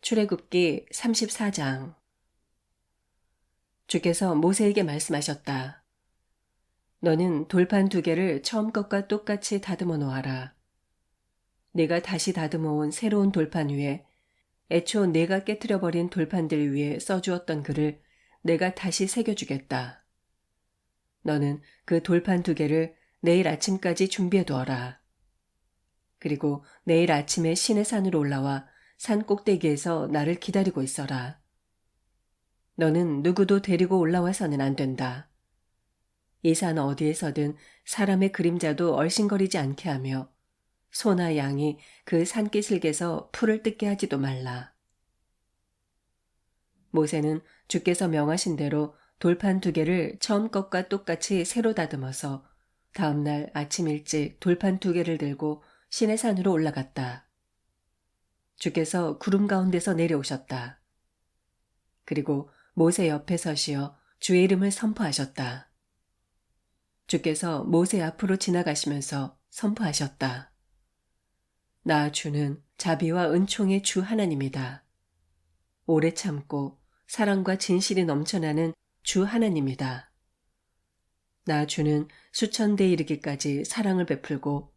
출애굽기 34장 주께서 모세에게 말씀하셨다. 너는 돌판 두 개를 처음 것과 똑같이 다듬어 놓아라. 내가 다시 다듬어 온 새로운 돌판 위에 애초 내가 깨뜨려 버린 돌판들 위에 써주었던 글을 내가 다시 새겨주겠다. 너는 그 돌판 두 개를 내일 아침까지 준비해 두어라. 그리고 내일 아침에 신의 산으로 올라와 산 꼭대기에서 나를 기다리고 있어라. 너는 누구도 데리고 올라와서는 안 된다. 이 산 어디에서든 사람의 그림자도 얼씬거리지 않게 하며 소나 양이 그 산기슭에서 풀을 뜯게 하지도 말라. 모세는 주께서 명하신 대로 돌판 두 개를 처음 것과 똑같이 새로 다듬어서 다음날 아침 일찍 돌판 두 개를 들고 신의 산으로 올라갔다. 주께서 구름 가운데서 내려오셨다. 그리고 모세 옆에 서시어 주의 이름을 선포하셨다. 주께서 모세 앞으로 지나가시면서 선포하셨다. 나 주는 자비와 은총의 주 하나님이다. 오래 참고 사랑과 진실이 넘쳐나는 주 하나님이다. 나 주는 수천 대 이르기까지 사랑을 베풀고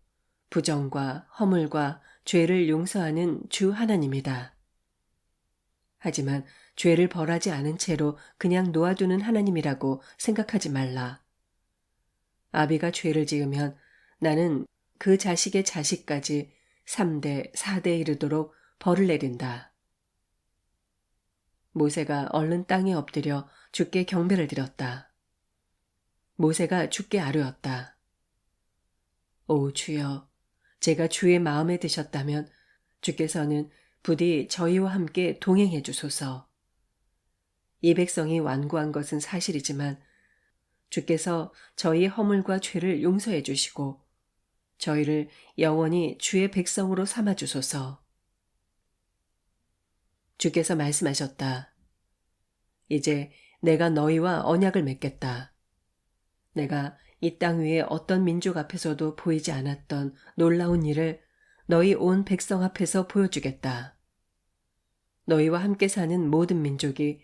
부정과 허물과 죄를 용서하는 주 하나님이다. 하지만 죄를 벌하지 않은 채로 그냥 놓아두는 하나님이라고 생각하지 말라. 아비가 죄를 지으면 나는 그 자식의 자식까지 3대, 4대 이르도록 벌을 내린다. 모세가 얼른 땅에 엎드려 주께 경배를 드렸다. 모세가 주께 아뢰었다. 오 주여, 제가 주의 마음에 드셨다면 주께서는 부디 저희와 함께 동행해 주소서. 이 백성이 완고한 것은 사실이지만 주께서 저희 허물과 죄를 용서해 주시고 저희를 영원히 주의 백성으로 삼아 주소서. 주께서 말씀하셨다. 이제 내가 너희와 언약을 맺겠다. 내가 이 땅 위에 어떤 민족 앞에서도 보이지 않았던 놀라운 일을 너희 온 백성 앞에서 보여주겠다. 너희와 함께 사는 모든 민족이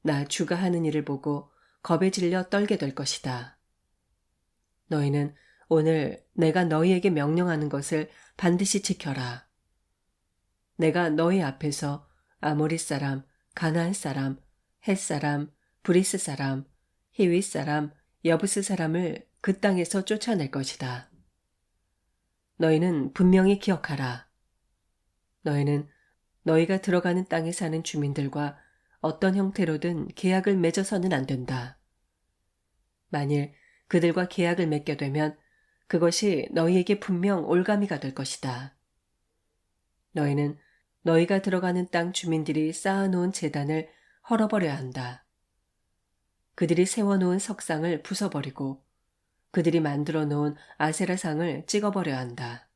나 주가 하는 일을 보고 겁에 질려 떨게 될 것이다. 너희는 오늘 내가 너희에게 명령하는 것을 반드시 지켜라. 내가 너희 앞에서 아모리 사람, 가나안 사람, 헷 사람, 브리스 사람, 히윗 사람, 여부스 사람을 그 땅에서 쫓아낼 것이다. 너희는 분명히 기억하라. 너희는 너희가 들어가는 땅에 사는 주민들과 어떤 형태로든 계약을 맺어서는 안 된다. 만일 그들과 계약을 맺게 되면 그것이 너희에게 분명 올가미가 될 것이다. 너희는 너희가 들어가는 땅 주민들이 쌓아놓은 재단을 헐어버려야 한다. 그들이 세워놓은 석상을 부숴버리고 그들이 만들어 놓은 아세라상을 찍어버려야 한다.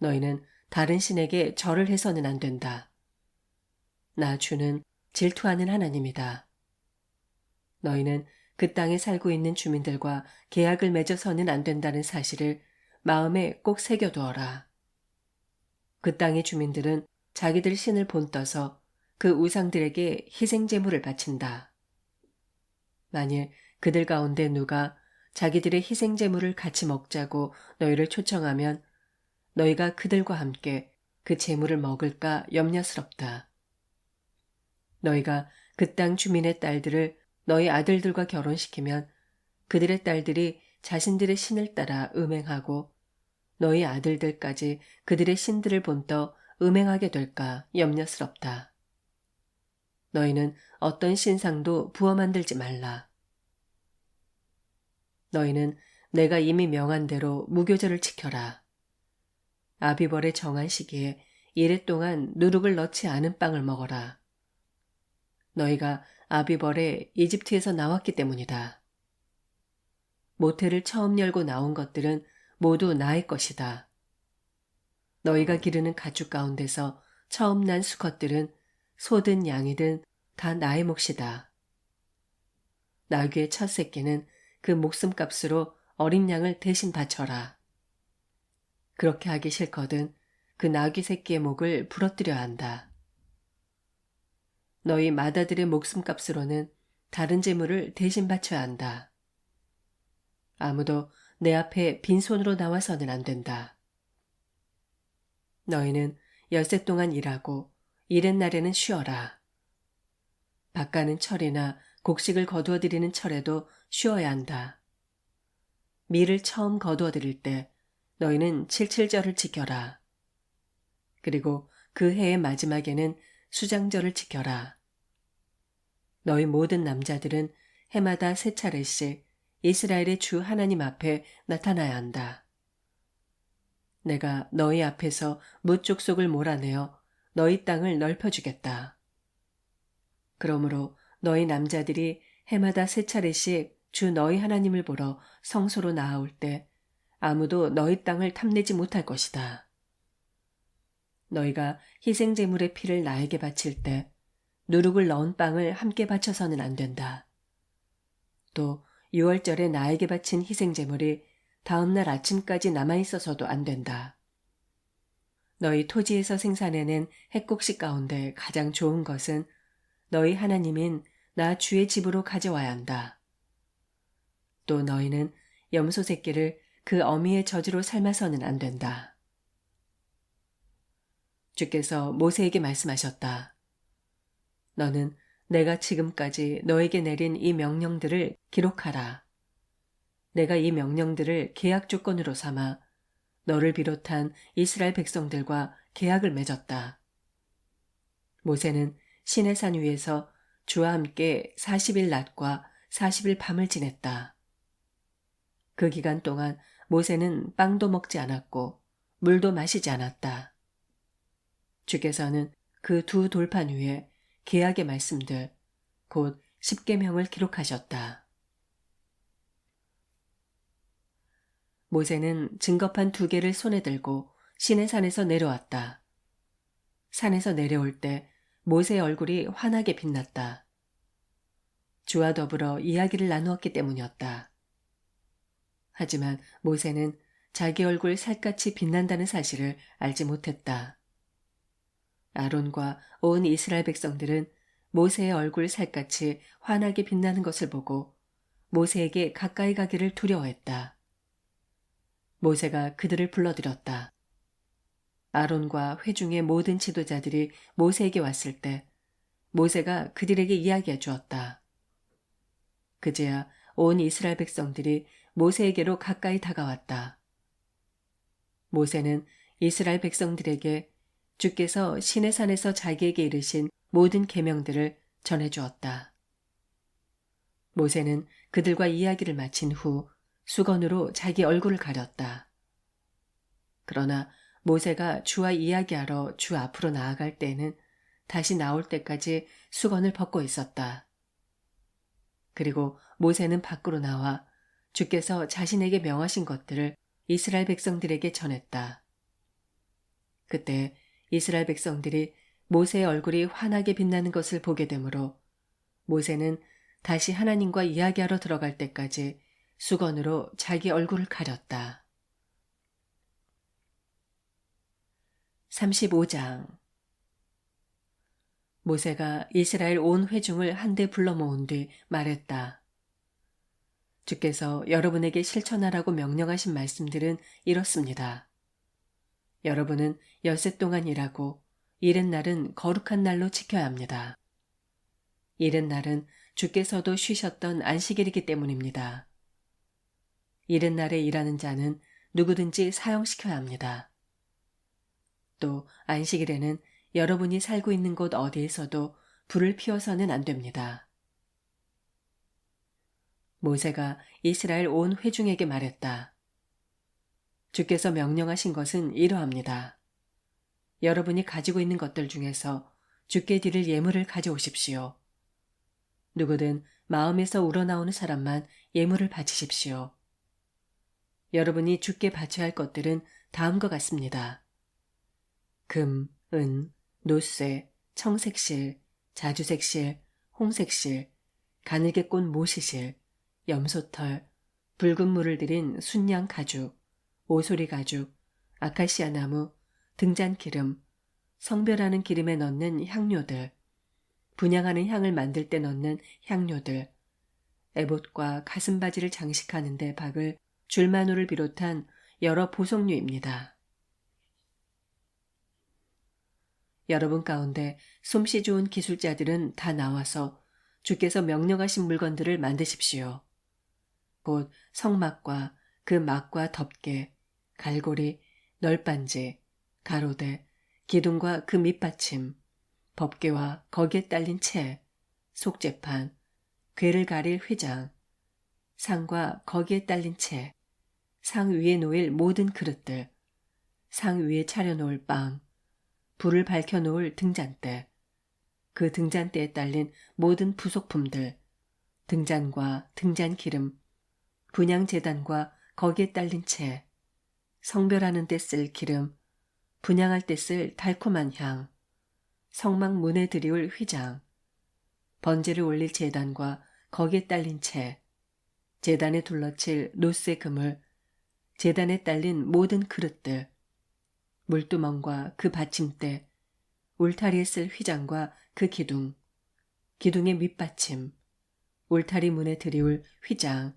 너희는 다른 신에게 절을 해서는 안 된다. 나 주는 질투하는 하나님이다. 너희는 그 땅에 살고 있는 주민들과 계약을 맺어서는 안 된다는 사실을 마음에 꼭 새겨두어라. 그 땅의 주민들은 자기들 신을 본떠서 그 우상들에게 희생제물을 바친다. 만일 그들 가운데 누가 자기들의 희생 제물을 같이 먹자고 너희를 초청하면 너희가 그들과 함께 그 제물을 먹을까 염려스럽다. 너희가 그 땅 주민의 딸들을 너희 아들들과 결혼시키면 그들의 딸들이 자신들의 신을 따라 음행하고 너희 아들들까지 그들의 신들을 본떠 음행하게 될까 염려스럽다. 너희는 어떤 신상도 부어 만들지 말라. 너희는 내가 이미 명한 대로 무교절을 지켜라. 아비벌의 정한 시기에 이래 동안 누룩을 넣지 않은 빵을 먹어라. 너희가 아비벌에 이집트에서 나왔기 때문이다. 모태를 처음 열고 나온 것들은 모두 나의 것이다. 너희가 기르는 가축 가운데서 처음 난 수컷들은 소든 양이든 다 나의 몫이다. 나귀의 첫 새끼는 그 목숨값으로 어린 양을 대신 바쳐라. 그렇게 하기 싫거든 그 나귀 새끼의 목을 부러뜨려야 한다. 너희 마다들의 목숨값으로는 다른 재물을 대신 바쳐야 한다. 아무도 내 앞에 빈손으로 나와서는 안 된다. 너희는 열세 동안 일하고 일한 날에는 쉬어라. 밭가는 철이나 곡식을 거두어 드리는 철에도 쉬어야 한다. 밀을 처음 거두어 드릴 때 너희는 칠칠절을 지켜라. 그리고 그 해의 마지막에는 수장절을 지켜라. 너희 모든 남자들은 해마다 세 차례씩 이스라엘의 주 하나님 앞에 나타나야 한다. 내가 너희 앞에서 무쪽속을 몰아내어 너희 땅을 넓혀주겠다. 그러므로 너희 남자들이 해마다 세 차례씩 주 너희 하나님을 보러 성소로 나아올 때 아무도 너희 땅을 탐내지 못할 것이다. 너희가 희생제물의 피를 나에게 바칠 때 누룩을 넣은 빵을 함께 바쳐서는 안 된다. 또 6월절에 나에게 바친 희생제물이 다음날 아침까지 남아있어서도 안 된다. 너희 토지에서 생산해낸 핵곡식 가운데 가장 좋은 것은 너희 하나님인 나 주의 집으로 가져와야 한다. 또 너희는 염소 새끼를 그 어미의 저주로 삶아서는 안 된다. 주께서 모세에게 말씀하셨다. 너는 내가 지금까지 너에게 내린 이 명령들을 기록하라. 내가 이 명령들을 계약 조건으로 삼아 너를 비롯한 이스라엘 백성들과 계약을 맺었다. 모세는 시내산 위에서 주와 함께 40일 낮과 40일 밤을 지냈다. 그 기간 동안 모세는 빵도 먹지 않았고 물도 마시지 않았다. 주께서는 그 두 돌판 위에 계약의 말씀들, 곧 십계명을 기록하셨다. 모세는 증거판 두 개를 손에 들고 신의 산에서 내려왔다. 산에서 내려올 때 모세의 얼굴이 환하게 빛났다. 주와 더불어 이야기를 나누었기 때문이었다. 하지만 모세는 자기 얼굴 살같이 빛난다는 사실을 알지 못했다. 아론과 온 이스라엘 백성들은 모세의 얼굴 살같이 환하게 빛나는 것을 보고 모세에게 가까이 가기를 두려워했다. 모세가 그들을 불러들였다. 아론과 회중의 모든 지도자들이 모세에게 왔을 때 모세가 그들에게 이야기해 주었다. 그제야 온 이스라엘 백성들이 모세에게로 가까이 다가왔다. 모세는 이스라엘 백성들에게 주께서 신의 산에서 자기에게 이르신 모든 계명들을 전해 주었다. 모세는 그들과 이야기를 마친 후 수건으로 자기 얼굴을 가렸다. 그러나 모세가 주와 이야기하러 주 앞으로 나아갈 때는 다시 나올 때까지 수건을 벗고 있었다. 그리고 모세는 밖으로 나와 주께서 자신에게 명하신 것들을 이스라엘 백성들에게 전했다. 그때 이스라엘 백성들이 모세의 얼굴이 환하게 빛나는 것을 보게 되므로 모세는 다시 하나님과 이야기하러 들어갈 때까지 수건으로 자기 얼굴을 가렸다. 35장 모세가 이스라엘 온 회중을 한데 불러 모은 뒤 말했다. 주께서 여러분에게 실천하라고 명령하신 말씀들은 이렇습니다. 여러분은 열세 동안 일하고 이른 날은 거룩한 날로 지켜야 합니다. 이른 날은 주께서도 쉬셨던 안식일이기 때문입니다. 이른 날에 일하는 자는 누구든지 사용시켜야 합니다. 또 안식일에는 여러분이 살고 있는 곳 어디에서도 불을 피워서는 안 됩니다. 모세가 이스라엘 온 회중에게 말했다. 주께서 명령하신 것은 이러합니다. 여러분이 가지고 있는 것들 중에서 주께 드릴 예물을 가져오십시오. 누구든 마음에서 우러나오는 사람만 예물을 바치십시오. 여러분이 주께 바쳐야 할 것들은 다음과 같습니다. 금, 은, 노쇠, 청색실, 자주색실, 홍색실, 가늘게 꼰 모시실, 염소털, 붉은 물을 들인 순양 가죽, 오소리 가죽, 아카시아 나무, 등잔 기름, 성별하는 기름에 넣는 향료들, 분양하는 향을 만들 때 넣는 향료들, 에봇과 가슴바지를 장식하는 데 박을 줄마누를 비롯한 여러 보석류입니다. 여러분 가운데 솜씨 좋은 기술자들은 다 나와서 주께서 명령하신 물건들을 만드십시오. 곧 성막과 그 막과 덮개, 갈고리, 널빤지, 가로대, 기둥과 그 밑받침, 법계와 거기에 딸린 채, 속재판, 괴를 가릴 휘장, 상과 거기에 딸린 채, 상 위에 놓일 모든 그릇들, 상 위에 차려놓을 빵, 불을 밝혀놓을 등잔대, 그 등잔대에 딸린 모든 부속품들, 등잔과 등잔 기름, 분양재단과 거기에 딸린 채, 성별하는 데 쓸 기름, 분양할 때 쓸 달콤한 향, 성막 문에 들이올 휘장, 번제를 올릴 재단과 거기에 딸린 채, 재단에 둘러칠 노쇠 그물, 재단에 딸린 모든 그릇들, 물두멍과 그 받침대, 울타리에 쓸 휘장과 그 기둥, 기둥의 밑받침, 울타리 문에 들이올 휘장,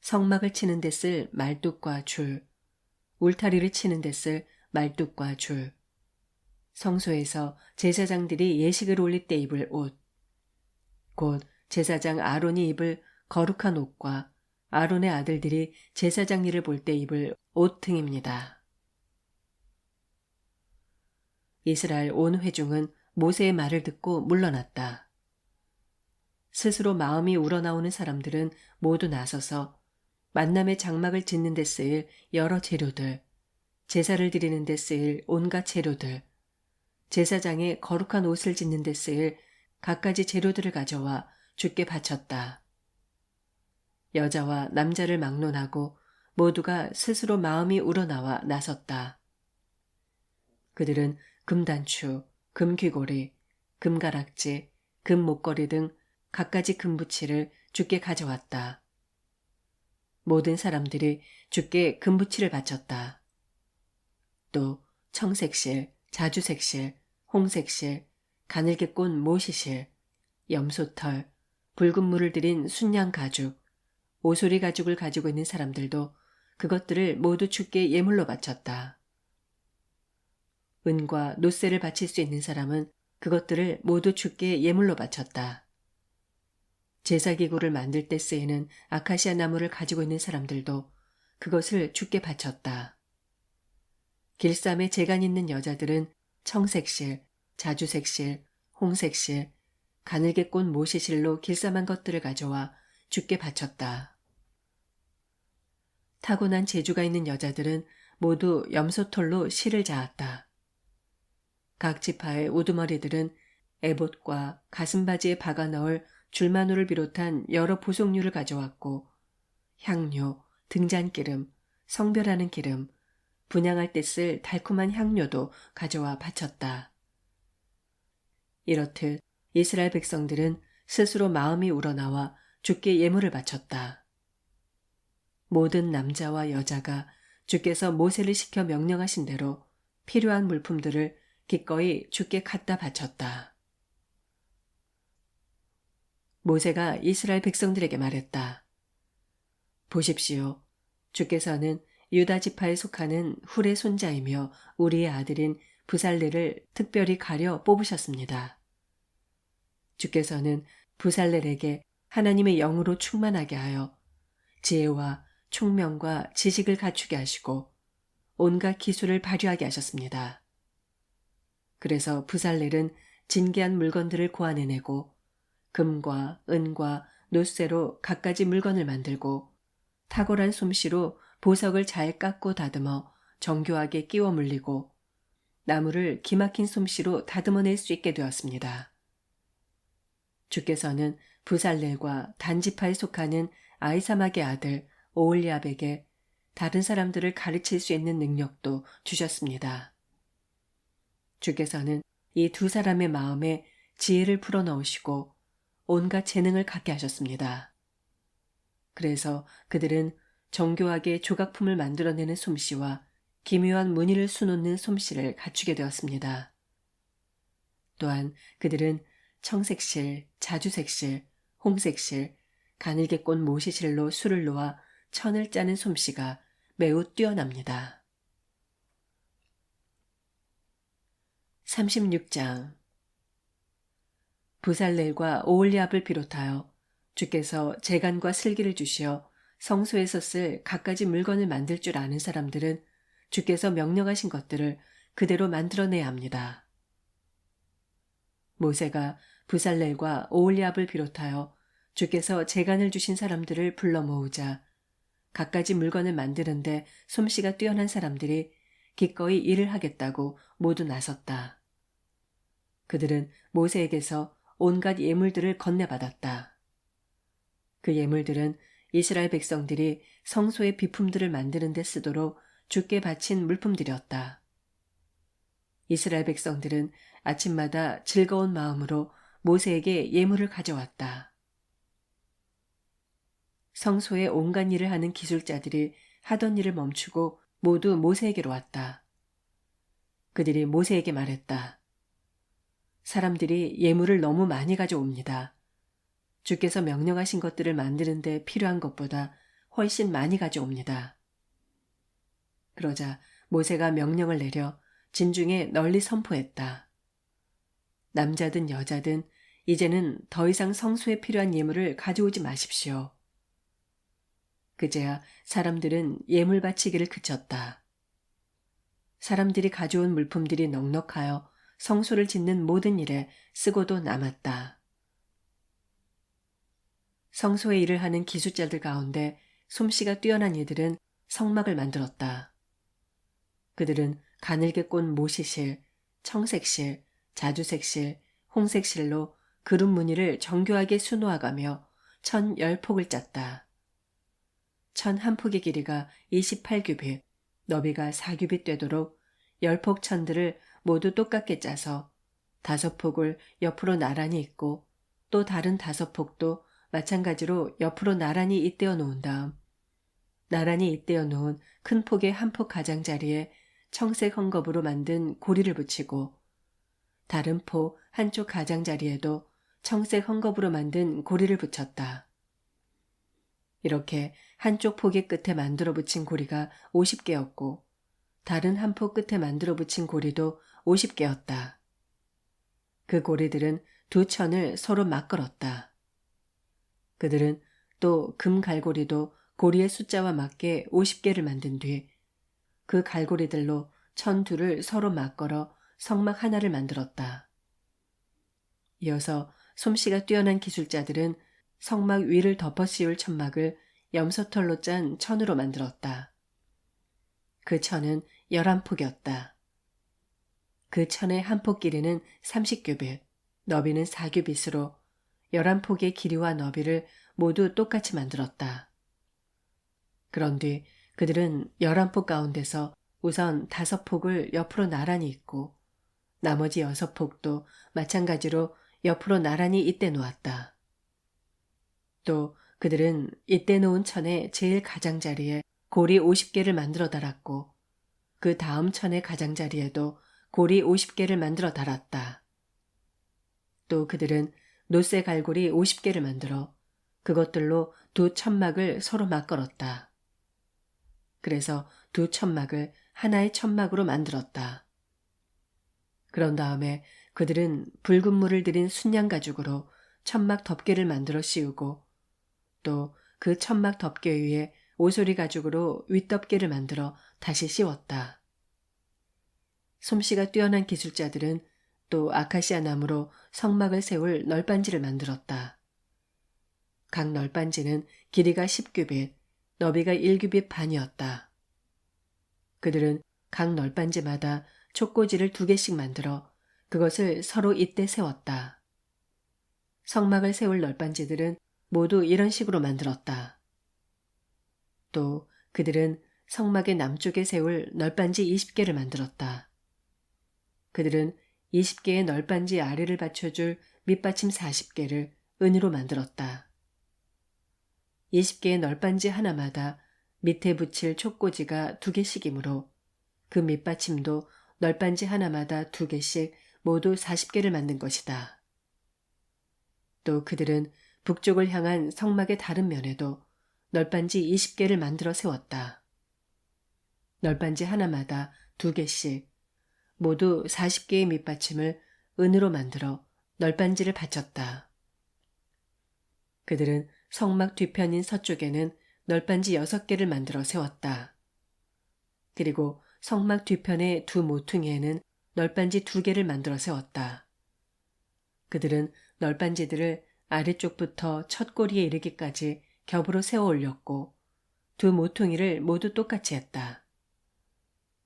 성막을 치는 데 쓸 말뚝과 줄, 울타리를 치는 데 쓸 말뚝과 줄, 성소에서 제사장들이 예식을 올릴 때 입을 옷, 곧 제사장 아론이 입을 거룩한 옷과 아론의 아들들이 제사장 일을 볼 때 입을 옷 등입니다. 이스라엘 온 회중은 모세의 말을 듣고 물러났다. 스스로 마음이 우러나오는 사람들은 모두 나서서 만남의 장막을 짓는 데 쓰일 여러 재료들, 제사를 드리는 데 쓰일 온갖 재료들, 제사장의 거룩한 옷을 짓는 데 쓰일 갖가지 재료들을 가져와 주께 바쳤다. 여자와 남자를 막론하고 모두가 스스로 마음이 우러나와 나섰다. 그들은 금단추, 금귀고리, 금가락지, 금목걸이 등 갖가지 금부치를 주께 가져왔다. 모든 사람들이 주께 금부치를 바쳤다. 또 청색실, 자주색실, 홍색실, 가늘게 꼰 모시실, 염소털, 붉은 물을 들인 순양 가죽, 오소리 가죽을 가지고 있는 사람들도 그것들을 모두 주께 예물로 바쳤다. 은과 노쇠를 바칠 수 있는 사람은 그것들을 모두 주께 예물로 바쳤다. 제사기구를 만들 때 쓰이는 아카시아 나무를 가지고 있는 사람들도 그것을 주께 바쳤다. 길쌈에 재간 있는 여자들은 청색실, 자주색실, 홍색실, 가늘게 꼰 모시실로 길쌈한 것들을 가져와 주께 바쳤다. 타고난 재주가 있는 여자들은 모두 염소털로 실을 자았다. 각 지파의 우두머리들은 에봇과 가슴바지에 박아 넣을 줄마누를 비롯한 여러 보석류를 가져왔고 향료, 등잔기름, 성별하는 기름, 분양할 때 쓸 달콤한 향료도 가져와 바쳤다. 이렇듯 이스라엘 백성들은 스스로 마음이 우러나와 주께 예물을 바쳤다. 모든 남자와 여자가 주께서 모세를 시켜 명령하신 대로 필요한 물품들을 기꺼이 주께 갖다 바쳤다. 모세가 이스라엘 백성들에게 말했다. 보십시오. 주께서는 유다 지파에 속하는 훌의 손자이며 우리의 아들인 부살레를 특별히 가려 뽑으셨습니다. 주께서는 부살렐에게 하나님의 영으로 충만하게 하여 지혜와 총명과 지식을 갖추게 하시고 온갖 기술을 발휘하게 하셨습니다. 그래서 부살렐은 진귀한 물건들을 고안해내고 금과 은과 노쇠로 갖가지 물건을 만들고 탁월한 솜씨로 보석을 잘 깎고 다듬어 정교하게 끼워 물리고 나무를 기막힌 솜씨로 다듬어낼 수 있게 되었습니다. 주께서는 부살렐과 단지파에 속하는 아이사막의 아들 오올리압에게 다른 사람들을 가르칠 수 있는 능력도 주셨습니다. 주께서는 이 두 사람의 마음에 지혜를 풀어넣으시고 온갖 재능을 갖게 하셨습니다. 그래서 그들은 정교하게 조각품을 만들어내는 솜씨와 기묘한 무늬를 수놓는 솜씨를 갖추게 되었습니다. 또한 그들은 청색실, 자주색실, 홍색실, 가늘게 꼰 모시실로 술을 놓아 천을 짜는 솜씨가 매우 뛰어납니다. 36장 부살렐과 오올리압을 비롯하여 주께서 재간과 슬기를 주시어 성소에서 쓸 갖가지 물건을 만들 줄 아는 사람들은 주께서 명령하신 것들을 그대로 만들어내야 합니다. 모세가 부살렐과 오올리압을 비롯하여 주께서 재간을 주신 사람들을 불러 모으자 갖가지 물건을 만드는데 솜씨가 뛰어난 사람들이 기꺼이 일을 하겠다고 모두 나섰다. 그들은 모세에게서 온갖 예물들을 건네받았다. 그 예물들은 이스라엘 백성들이 성소의 비품들을 만드는 데 쓰도록 주께 바친 물품들이었다. 이스라엘 백성들은 아침마다 즐거운 마음으로 모세에게 예물을 가져왔다. 성소의 온갖 일을 하는 기술자들이 하던 일을 멈추고 모두 모세에게로 왔다. 그들이 모세에게 말했다. 사람들이 예물을 너무 많이 가져옵니다. 주께서 명령하신 것들을 만드는데 필요한 것보다 훨씬 많이 가져옵니다. 그러자 모세가 명령을 내려 진중에 널리 선포했다. 남자든 여자든 이제는 더 이상 성소에 필요한 예물을 가져오지 마십시오. 그제야 사람들은 예물 바치기를 그쳤다. 사람들이 가져온 물품들이 넉넉하여 성소를 짓는 모든 일에 쓰고도 남았다. 성소의 일을 하는 기술자들 가운데 솜씨가 뛰어난 이들은 성막을 만들었다. 그들은 가늘게 꼰 모시실, 청색실, 자주색실, 홍색실로 그룹 무늬를 정교하게 수놓아가며 천 열폭을 짰다. 천 한 폭의 길이가 28규빗, 너비가 4규빗 되도록 열폭 천들을 모두 똑같게 짜서 다섯 폭을 옆으로 나란히 있고 또 다른 다섯 폭도 마찬가지로 옆으로 나란히 잇대어 놓은 다음 나란히 잇대어 놓은 큰 폭의 한 폭 가장자리에 청색 헝겊으로 만든 고리를 붙이고 다른 폭 한쪽 가장자리에도 청색 헝겊으로 만든 고리를 붙였다. 이렇게 한쪽 폭의 끝에 만들어 붙인 고리가 50개였고 다른 한 폭 끝에 만들어 붙인 고리도 50개였다. 그 고리들은 두 천을 서로 맞걸었다. 그들은 또 금 갈고리도 고리의 숫자와 맞게 50개를 만든 뒤 그 갈고리들로 천 둘을 서로 맞걸어 성막 하나를 만들었다. 이어서 솜씨가 뛰어난 기술자들은 성막 위를 덮어 씌울 천막을 염소털로 짠 천으로 만들었다. 그 천은 열한 폭이었다. 그 천의 한 폭 길이는 30규빗, 너비는 4규빗으로 11폭의 길이와 너비를 모두 똑같이 만들었다. 그런 뒤 그들은 11폭 가운데서 우선 5폭을 옆으로 나란히 있고 나머지 6폭도 마찬가지로 옆으로 나란히 잇대 놓았다. 또 그들은 잇대 놓은 천의 제일 가장자리에 고리 50개를 만들어 달았고 그 다음 천의 가장자리에도 고리 50개를 만들어 달았다. 또 그들은 노쇠 갈고리 50개를 만들어 그것들로 두 천막을 서로 맞걸었다. 그래서 두 천막을 하나의 천막으로 만들었다. 그런 다음에 그들은 붉은 물을 들인 순양 가죽으로 천막 덮개를 만들어 씌우고 또 그 천막 덮개 위에 오소리 가죽으로 윗덮개를 만들어 다시 씌웠다. 솜씨가 뛰어난 기술자들은 또 아카시아 나무로 성막을 세울 널빤지를 만들었다. 각 널빤지는 길이가 10규빗, 너비가 1규빗 반이었다. 그들은 각 널빤지마다 촉고지를 두 개씩 만들어 그것을 서로 잇대 세웠다. 성막을 세울 널빤지들은 모두 이런 식으로 만들었다. 또 그들은 성막의 남쪽에 세울 널빤지 20개를 만들었다. 그들은 20개의 널빤지 아래를 받쳐줄 밑받침 40개를 은으로 만들었다. 20개의 널빤지 하나마다 밑에 붙일 촉꽂이가 두 개씩이므로 그 밑받침도 널빤지 하나마다 두 개씩 모두 40개를 만든 것이다. 또 그들은 북쪽을 향한 성막의 다른 면에도 널빤지 20개를 만들어 세웠다. 널빤지 하나마다 두 개씩 모두 40개의 밑받침을 은으로 만들어 널빤지를 받쳤다. 그들은 성막 뒤편인 서쪽에는 널빤지 6개를 만들어 세웠다. 그리고 성막 뒤편의 두 모퉁이에는 널빤지 두 개를 만들어 세웠다. 그들은 널빤지들을 아래쪽부터 첫 꼬리에 이르기까지 겹으로 세워 올렸고 두 모퉁이를 모두 똑같이 했다.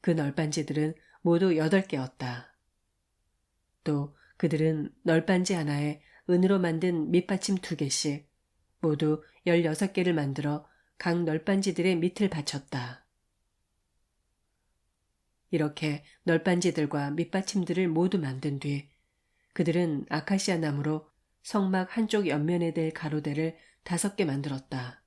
그 널빤지들은 모두 여덟 개였다. 또 그들은 널빤지 하나에 은으로 만든 밑받침 두 개씩 모두 열여섯 개를 만들어 각 널빤지들의 밑을 받쳤다. 이렇게 널빤지들과 밑받침들을 모두 만든 뒤 그들은 아카시아 나무로 성막 한쪽 옆면에 댈 가로대를 다섯 개 만들었다.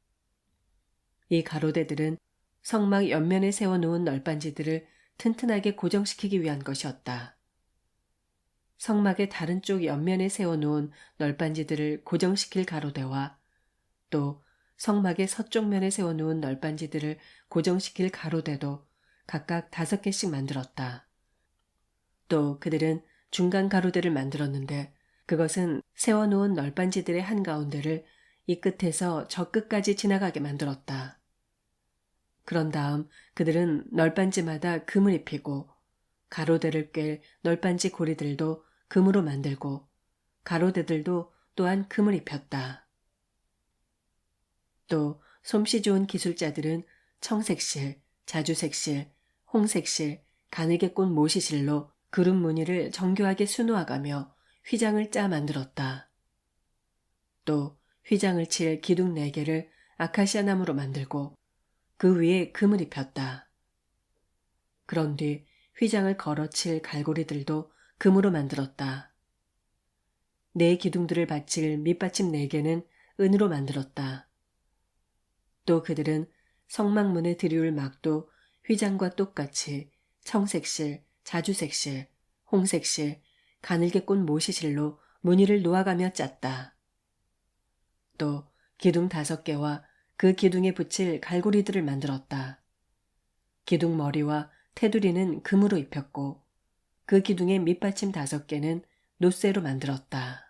이 가로대들은 성막 옆면에 세워놓은 널빤지들을 튼튼하게 고정시키기 위한 것이었다. 성막의 다른 쪽 옆면에 세워놓은 널빤지들을 고정시킬 가로대와 또 성막의 서쪽 면에 세워놓은 널빤지들을 고정시킬 가로대도 각각 다섯 개씩 만들었다. 또 그들은 중간 가로대를 만들었는데 그것은 세워놓은 널빤지들의 한가운데를 이 끝에서 저 끝까지 지나가게 만들었다. 그런 다음 그들은 널빤지마다 금을 입히고 가로대를 꿰 널빤지 고리들도 금으로 만들고 가로대들도 또한 금을 입혔다. 또 솜씨 좋은 기술자들은 청색실, 자주색실, 홍색실, 가늘게 꼰 모시실로 그룹 무늬를 정교하게 수놓아가며 휘장을 짜 만들었다. 또 휘장을 칠 기둥 4개를 아카시아 나무로 만들고 그 위에 금을 입혔다. 그런 뒤 휘장을 걸어칠 갈고리들도 금으로 만들었다. 네 기둥들을 받칠 밑받침 4개는 은으로 만들었다. 또 그들은 성막문에 들이울 막도 휘장과 똑같이 청색실, 자주색실, 홍색실, 가늘게 꼰 모시실로 무늬를 놓아가며 짰다. 또 기둥 다섯 개와 그 기둥에 붙일 갈고리들을 만들었다. 기둥 머리와 테두리는 금으로 입혔고 그 기둥의 밑받침 다섯 개는 노쇠로 만들었다.